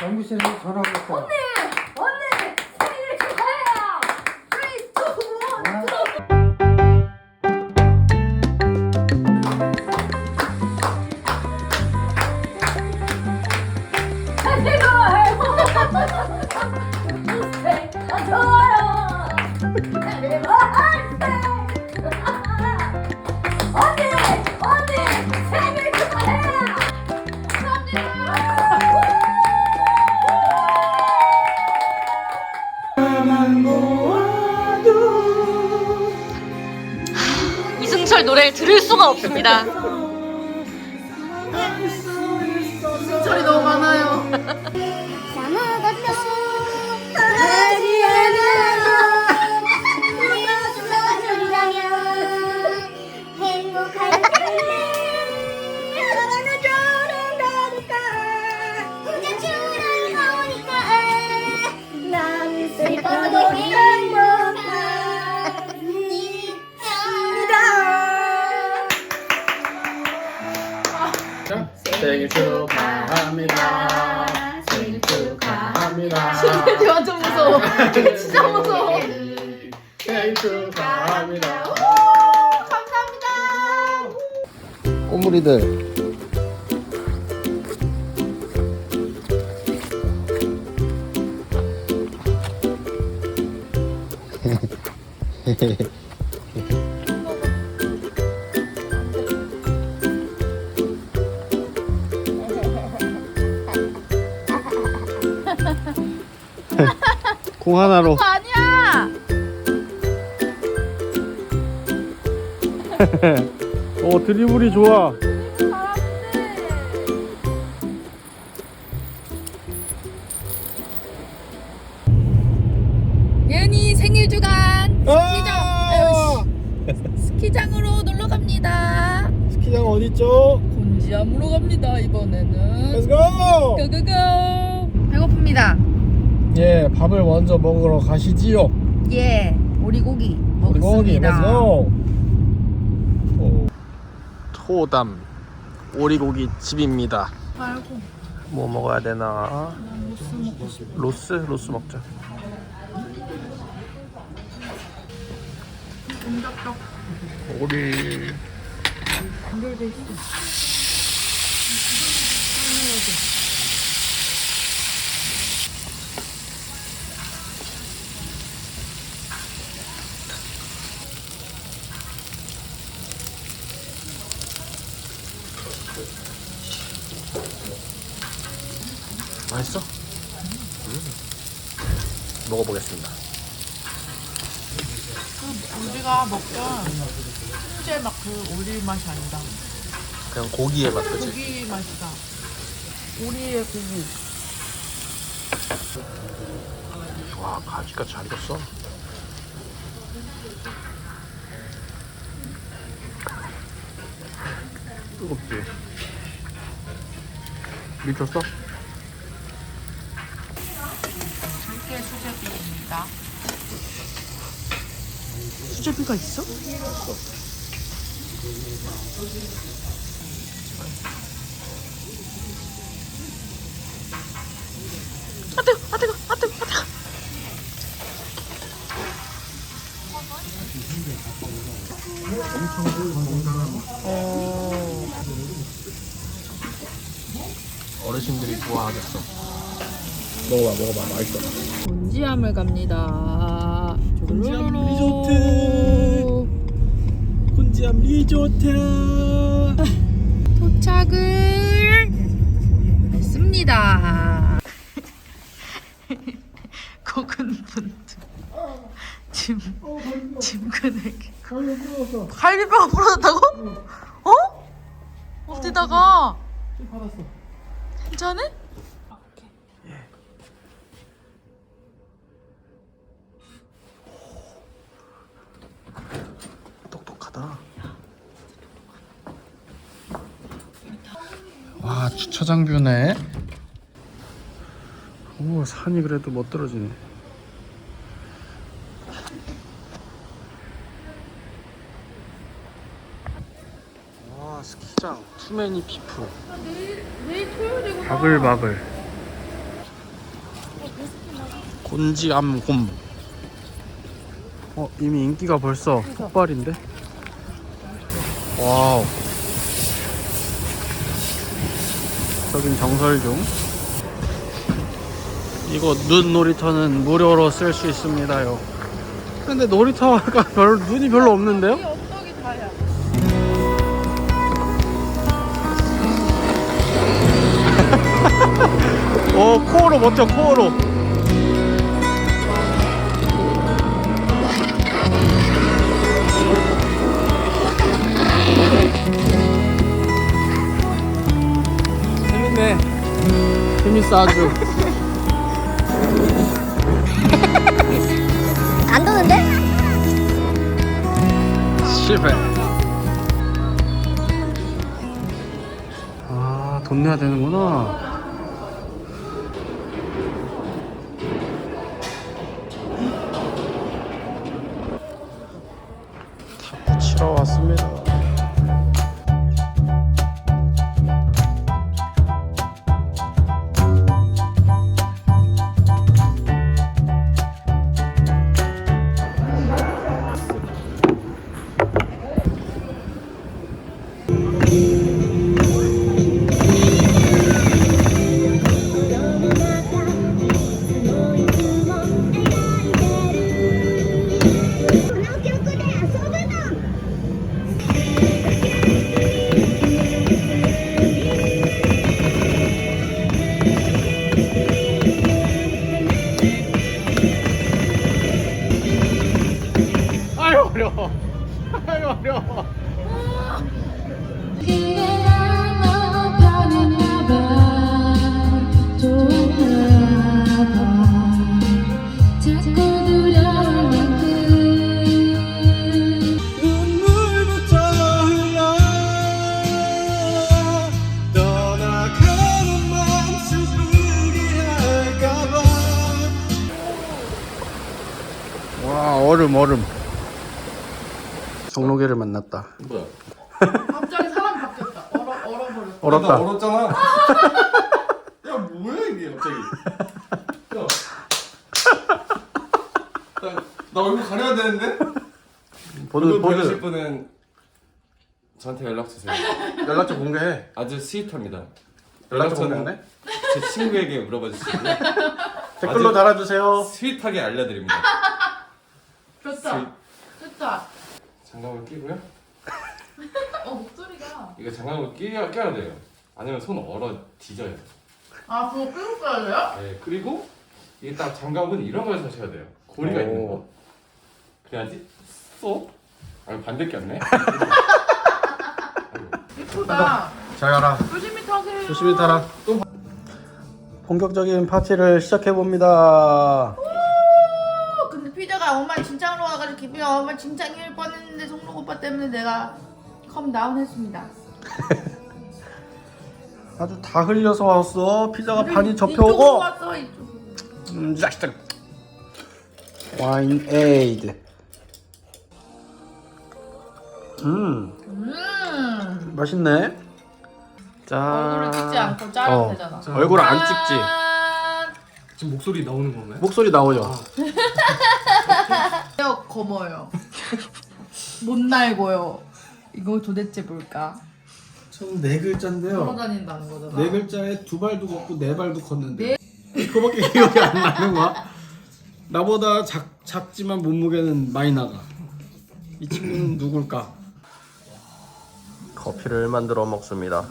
정부씨한테 전화 왔어. 언니 생일 축하해요. 3, 2, 1. Happy birthday. 아, 좋아요. 이승철 노래를 들을 수가 없습니다. 소리 너무 많아요. 아무것도 하지 않아 무서워. 진짜 무서워. 생일 축하합니다. 감사합니다. 꼬물이들. 공 하나로. 아니야. 어 드리블이 좋아. 예은이 생일 주간 아! 스키장으로 놀러 갑니다. 스키장 어디 있죠? 곤지암으로 갑니다 이번에는. Let's go. 고고고. 배고픕니다. 예, 밥을 먼저 먹으러 가시지요. 예, 오리고기 먹습니다. 오. 토담 오리고기 집입니다. 아이고, 뭐 먹어야 되나? 로스 먹고 싶어. 로스? 로스 먹자. 오리. 연결돼 있어. 맛있어? 음. 먹어보겠습니다. 우리가 먹던 수제 막그 오리 맛이 아니다. 그냥 고기의 맛 그지? 고기 맛이다. 오리의 고기. 와 가지가 잘 익었어. 뜨겁지? 미쳤어? 이게 수제비입니다. 수제비가 있어? 아 뜨거, 아 뜨거, 아 뜨거, 아 뜨거. 어 르신들이 좋아하겠어. 먹어봐, 먹어봐, 맛있어. 곤지암을 갑니다. 곤지암. 리조트. 곤지암 리조트. 도착을 했습니다. 고군분투 짐 짐근에게 갈비뼈가 부러졌다고? 어? 어디다가? 받았어. 괜찮아? 똑똑하다. 와 주차장 뷰네. 오 산이 그래도 못 떨어지네. 스키장 투매니 피플. 바글바글. 곤지암곰. 어 이미 인기가 벌써 폭발인데. 와우. 저긴 정설중. 이거 눈 놀이터는 무료로 쓸 수 있습니다요. 근데 놀이터가 별 눈이 별로 없는데요? 어 코어로 버텨 코어로. 재밌네. 재밌어 아주. 안 도는데? 실패. 아, 돈 내야 되는구나. 어려워. 아유 어려워. 눈물부터 얼음 얼음 종로개를 만났다 뭐야? 갑자기 사람 바뀌었다. 얼어 얼어버렸어. 얼었다 나 얼었잖아. 야 뭐야 이게 갑자기? 야. 나, 나 얼굴 가려야 되는데? 보드 보드 분은 저한테 연락 주세요. 연락처 공개해 아주 스윗합니다. 연락처 연락처는 제 친구에게 물어봐 주시고요. 댓글로 아주- 달아주세요 스윗하게 알려드립니다. 좋다. 좋다. 장갑을 끼고요. 어 목소리가. 이거 장갑을 끼야, 껴야 돼요. 아니면 손 얼어 뒤져요. 아 그거 빼고 써야 돼요? 네, 그리고 이게 딱 장갑은 이런 걸 사셔야 돼요. 고리가 오. 있는 거. 그래야지 쏙. 아 반대 꼈네. 예쁘다. 잘 가라 조심히 타세요. 조심히 타라 본격적인 파티를 시작해 봅니다 어, 근데 피자가 엄마 진창으로 와가지고 기분이 엄마 진창일 송록 오빠 때문에 내가 컴 다운 했습니다. 아주 다 흘려서 왔어 피자가 반이 접혀오고 왔어 이쪽. 음, 짝짝 와인 에이드 음 음. 맛있네 짠 얼굴을 찍지 않고 자르면 어. 되잖아. 얼굴 안 찍지 짠. 지금 목소리 나오는 건가요? 목소리 나오죠 뼈 검어요. 못 날고요. 이거 도대체 뭘까? 전네 글자인데요 걸어다닌다는 거잖아. 네 글자에 두 발도 걷고 네 발도 걷는데 그거밖에 기억이 안 나는 거야 나보다 작, 작지만 몸무게는 많이 나가 이 친구는 누굴까 커피를 만들어 먹습니다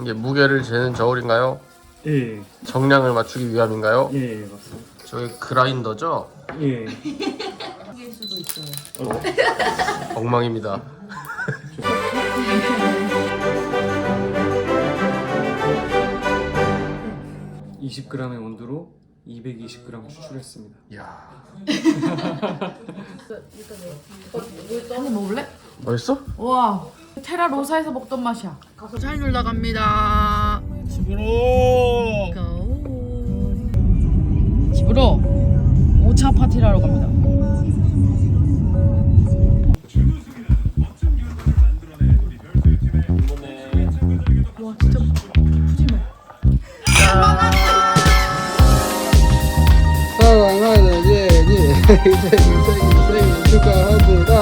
이게 무게를 재는 저울인가요? 예, 정량을 맞추기 위함인가요? 예, 맞습니다. 저기 그라인더죠? 예. 있어요. 엉망입니다 20g의 온도로 220g 추출했습니다. 이야 한번 먹을래? 맛있어? 와 테라 로사에서 먹던 맛이야. 가서 잘 놀다 갑니다. 집으로 고. 집으로 5차 파티를 하러 갑니다. 快点，耶耶，这这这这这个好子弹。